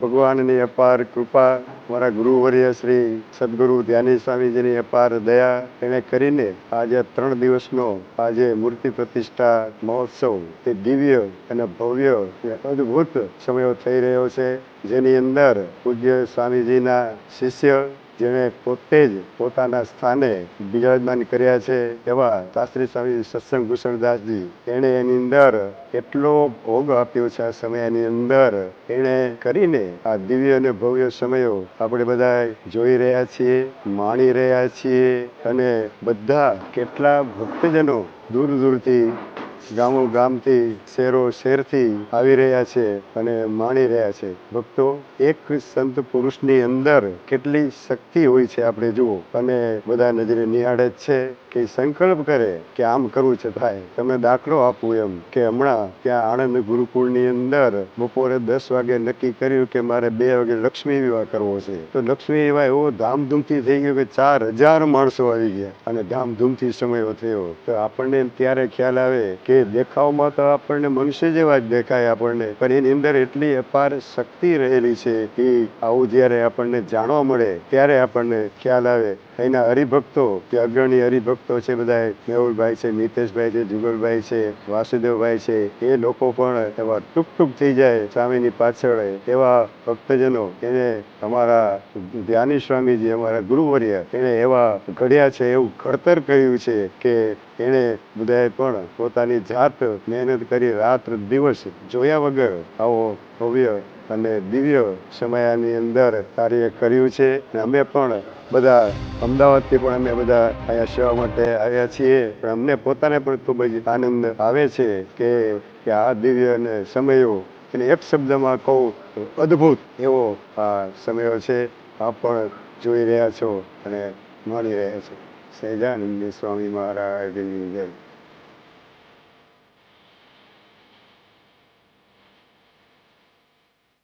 ભગવાનની અપાર કૃપા, મારા ગુરુવર્ય શ્રી સદગુરુ ધ્યાની સ્વામીજીની અપાર દયા, એને કરીને આજે ત્રણ દિવસનો આજે મૂર્તિ પ્રતિષ્ઠા મહોત્સવ, તે દિવ્ય અને ભવ્ય અદ્ભુત સમયો થઈ રહ્યો છે. જેની અંદર પૂજ્ય સ્વામીજીના શિષ્ય જેણે પોતે જ પોતાના સ્થાને બિરાજમાન કર્યા છે એવા શાસ્ત્રી સ્વામી સત્સંગ ભૂષણદાસજી એણે એની અંદર એટલો ભોગ આપ્યો છે આ સમયની અંદર. એણે કરીને આ દિવ્ય અને ભવ્ય સમયો આપણે બધા જોઈ રહ્યા છીએ, માણી રહ્યા છીએ અને બધા કેટલા ભક્તજનો દૂર દૂરથી ગામો ગામથી શહેરો શહેરથી આવી રહ્યા છે અને માણી રહ્યા છે. ભક્તો, એક સંત પુરુષની અંદર કેટલી શક્તિ હોય છે આપણે જુઓ. અને બધા નજરે નિહાળે જ છે કે સંકલ્પ કરે કે આમ કરવું છે થાય તમે દાખલો આપું એમ કે હમણાં ત્યાં આણંદ ગુરુકુળની અંદર બપોરે દસ વાગે નક્કી કર્યું કે મારે બે વાગે લક્ષ્મી વિવાહ કરવો છે. તો લક્ષ્મી વિવાહ એવો ધામધૂમથી થઈ ગયો કે ચાર હજાર માણસો આવી ગયા અને ધામધૂમથી સમય થયો. તો આપણને ત્યારે ખ્યાલ આવે કે દેખાવમાં તો આપણને મનુષ્ય જેવા જ દેખાય આપણને, પણ એની અંદર એટલી અપાર શક્તિ રહેલી છે કે આવું જ્યારે આપણને જાણવા મળે, ત્યારે આપણને ખ્યાલ આવે. એના હરિભક્તો, કે અગ્રણી હરિભક્તો છે બધા મેહુલભાઈ છે, મિતેશભાઈ છે, જુગલભાઈ છે, વાસુદેવભાઈ છે, એ લોકો પણ એવા ટૂંક ટૂંક થઈ જાય સ્વામીની પાછળ. એવા ભક્તજનો, એને અમારા ધ્યાની સ્વામીજી, અમારા ગુરુવર્ય, એને એવા ઘડ્યા છે, એવું ઘડતર કર્યું છે કે એણે બધાએ પણ પોતાની જાત મહેનત કરી, રાત દિવસ જોયા વગર આવો ભવ્ય અને દિવ્ય સમયની અંદર કાર્ય કર્યું છે. અને અમે પણ બધા અમદાવાદથી પણ અમે બધા અહીંયા સેવા માટે આવ્યા છીએ. પણ અમને પોતાને પણ ખૂબ જ આનંદ આવે છે કે કે આ દિવ્ય અને સમયો, અને એક શબ્દમાં કહું તો અદ્ભુત એવો આ સમયો છે. આપ પણ જોઈ રહ્યા છો અને માણી રહ્યા છો. સહેજાનંદ સ્વામી મહારાજની જય.